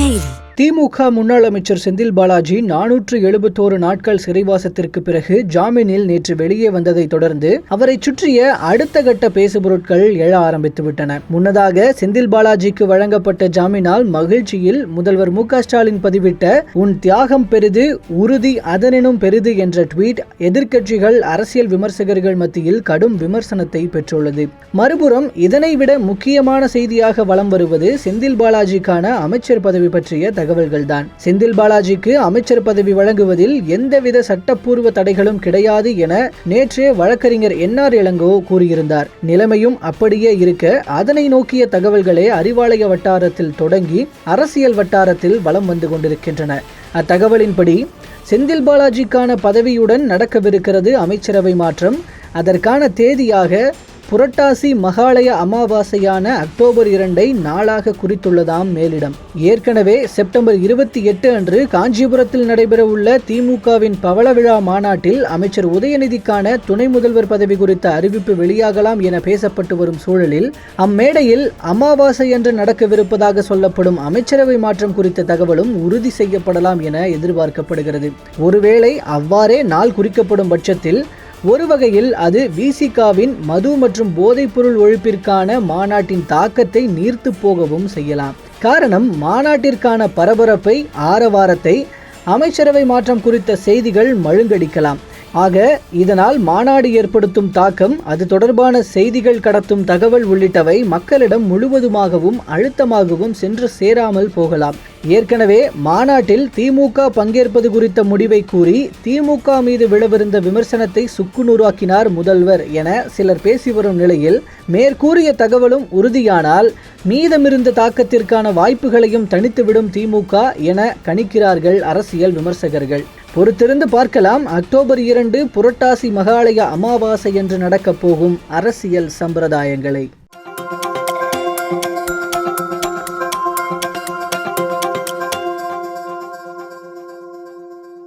Daily. திமுக முன்னாள் அமைச்சர் செந்தில் பாலாஜி நானூற்று எழுபத்தோரு நாட்கள் சிறைவாசத்திற்கு பிறகு ஜாமீனில் நேற்று வெளியே வந்ததை தொடர்ந்து அவரை சுற்றிய அடுத்த கட்ட பேசுபொருட்கள் எழ ஆரம்பித்துவிட்டன முன்னதாக செந்தில் பாலாஜிக்கு வழங்கப்பட்ட ஜாமீனால் மகிழ்ச்சியில் முதல்வர் மு க ஸ்டாலின் பதிவிட்ட உன் தியாகம் பெரிது உறுதி அதனினும் பெரிது என்ற ட்வீட் எதிர்க்கட்சிகள் அரசியல் விமர்சகர்கள் மத்தியில் கடும் விமர்சனத்தை பெற்றுள்ளது. மறுபுறம் இதனை விட முக்கியமான செய்தியாக வலம் வருவது செந்தில் பாலாஜிக்கான அமைச்சர் பதவி பற்றிய தகவல். தகவல்கள்தான். செந்தில் பாலாஜிக்கு அமைச்சர் பதவி வழங்குவதில் எந்தவித சட்டப்பூர்வ தடைகளும் கிடையாது என நேற்றே வழக்கறிஞர் என்ஆர் இளங்கோ கூறியிருந்தார். நிலைமையும் அப்படியே இருக்க அதனை நோக்கிய தகவல்களே அறிவாலய வட்டாரத்தில் தொடங்கி அரசியல் வட்டாரத்தில் வலம் வந்து கொண்டிருக்கின்றன. அத்தகவலின்படி செந்தில் பாலாஜிக்கான பதவியுடன் நடக்கவிருக்கிறது அமைச்சரவை மாற்றம். அதற்கான தேதியாக புரட்டாசி மகாலய அமாவாசையான அக்டோபர் இரண்டை நாளாக குறித்துள்ளதாம் மேலிடம். ஏற்கனவே செப்டம்பர் இருபத்தி எட்டு அன்று காஞ்சிபுரத்தில் நடைபெறவுள்ள திமுகவின் பவள விழா மாநாட்டில் அமைச்சர் உதயநிதிக்கான துணை முதல்வர் பதவி குறித்த அறிவிப்பு வெளியாகலாம் என பேசப்பட்டு வரும் சூழலில் அம்மேடையில் அமாவாசை என்று நடக்கவிருப்பதாக சொல்லப்படும் அமைச்சரவை மாற்றம் குறித்த தகவலும் உறுதி செய்யப்படலாம் என எதிர்பார்க்கப்படுகிறது. ஒருவேளை அவ்வாறே நாள் குறிக்கப்படும் பட்சத்தில் ஒரு வகையில் அது விசிகாவின் மது மற்றும் போதைப்பொருள் ஒழிப்பிற்கான மாநாட்டின் தாக்கத்தை நீர்த்து போகவும் செய்யலாம். காரணம் மாநாட்டிற்கான பரபரப்பை ஆரவாரத்தை அமைச்சரவை மாற்றம் குறித்த செய்திகள் மழுங்கடிக்கலாம். ஆக இதனால் மாநாடு ஏற்படுத்தும் தாக்கம் அது தொடர்பான செய்திகள் கடத்தும் தகவல் உள்ளிட்டவை மக்களிடம் முழுவதுமாகவும் அழுத்தமாகவும் சென்று சேராமல் போகலாம். ஏற்கனவே மாநாட்டில் திமுக பங்கேற்பது குறித்த முடிவை கூறி திமுக மீது விழவிருந்த விமர்சனத்தை சுக்குநூறாக்கினார் முதல்வர் என சிலர் பேசி வரும் நிலையில் மேற்கூறிய தகவலும் உறுதியானால் மீதமிருந்த தாக்கத்திற்கான வாய்ப்புகளையும் தனித்துவிடும் திமுக என கணிக்கிறார்கள் அரசியல் விமர்சகர்கள். பொறுத்திருந்து பார்க்கலாம். அக்டோபர் இரண்டு புரட்டாசி மகாலய அமாவாசை என்று நடக்கப் போகும் அரசியல் சம்பிரதாயங்களை.